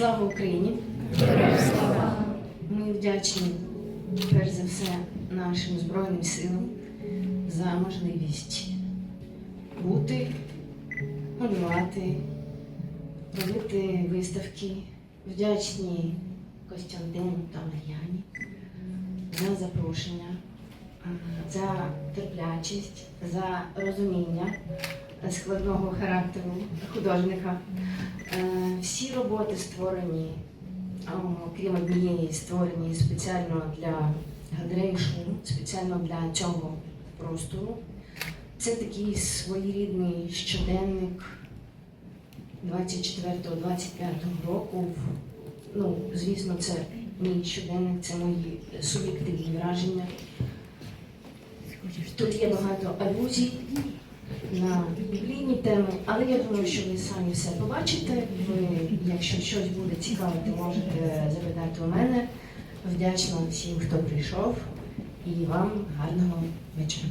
Слава Україні! Ми вдячні перш за все нашим Збройним силам за можливість бути, малювати, робити виставки. Вдячні Костянтину та Мар'яні за запрошення, за терплячість, за розуміння складного характеру художника. Всі роботи створені, а, окрім однієї, створені спеціально для галереї шум, спеціально для цього простору. Це такий своєрідний щоденник 24-25 року. Ну, звісно, це мій щоденник, це мої суб'єктивні враження. Тут є багато алюзій на біблійні теми, але я думаю, що ви самі все побачите. Ви, якщо щось буде цікавити, можете запитати у мене. Вдячна всім, хто прийшов, і вам гарного вечора.